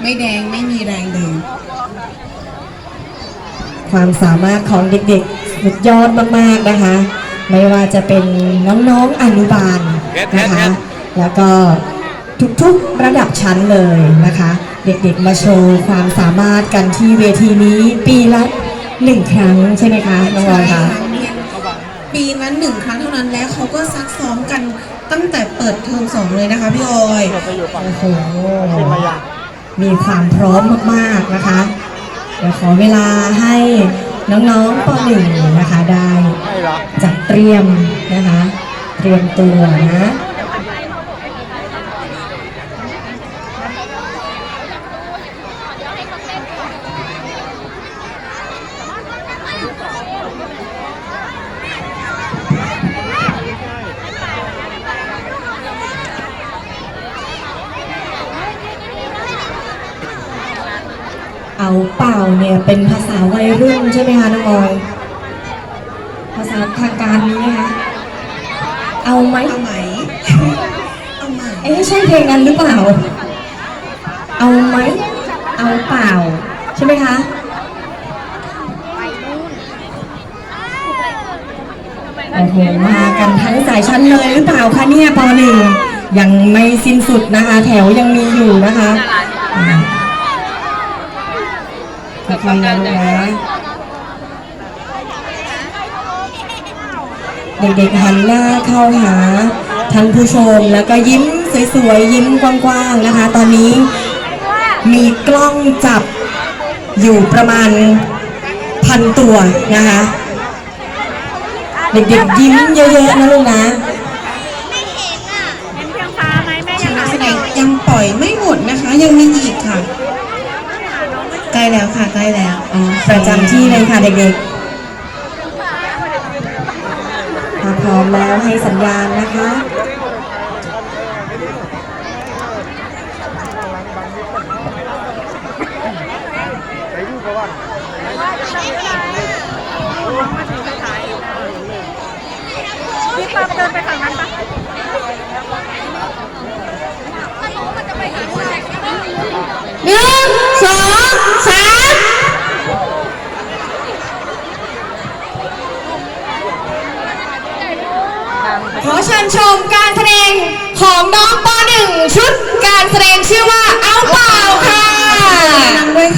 ไม่แดงไม่มีแรงเดินความสามารถของเด็กๆสุดยอดมากๆนะคะ ไม่ว่าจะเป็นน้องๆอนุบาลนะคะ แล้วก็ทุกๆระดับชั้นเลยนะคะ เด็กๆมาโชว์ความสามารถกันที่เวทีนี้ปีละหนึ่งครั้งใช่ไหมคะน้องวอยคะปีนั้นหนึ่งครั้งเท่านั้นแล้วเขาก็ซักซ้อมกันตั้งแต่เปิดเทอมสองเลยนะคะพี่ออยโอ้โห มีความพร้อมมากๆนะคะ เดี๋ยวขอเวลาให้น้องๆป .1 นะคะได้จัดเตรียมนะคะ เตรียมตัวนะ เอาเปล่าเนี่ยเป็นภาษาวัยรุ่นใช่ไหมคะน้องออยภาษาทางการนี้ไหมคะเอาไหมเอาไหมเอาไหมเอ๊ะใช่เพลงนั้นหรือเปล่า เอาไหมเอาเปล่า ใช่ไหมคะโอ้โหมากันทั้งสายชั้นเลยหรือเปล่าคะเนี่ยปหนึ่งยังไม่สิ้นสุดนะคะ แถวยังมีอยู่นะคะ อ่าค่อยๆนะลูกนะเด็กๆหันหน้าเข้าหาท่านผู้ชมแล้วก็ยิ้มสวยๆยิ้มกว้างๆนะคะ ตอนนี้มีกล้องจับอยู่ประมาณพันตัวนะคะ เด็กๆยิ้มเยอะๆนะลูกนะเป็นเพียงฟ้าไหมแม่คยังณะหาแสดองยู่ยังปล่อยไม่หมดนะคะ ยังมีอีกค่ะใก ล้แล้วค่ะใกล้แล้วอ๋อประจำที่เลยค่ะเด็กๆถ้าพร้อมแล้วให้สัญญาณนะคะพี่ป๊อบเดินไปฝั่งนั้นปะหนึ่งสองสาม ขอเชิญชมการแสดงของน้องป .1 ชุดการแสดงชื่อว่าเอาเปล่าค่ะ ด้วยค่ะ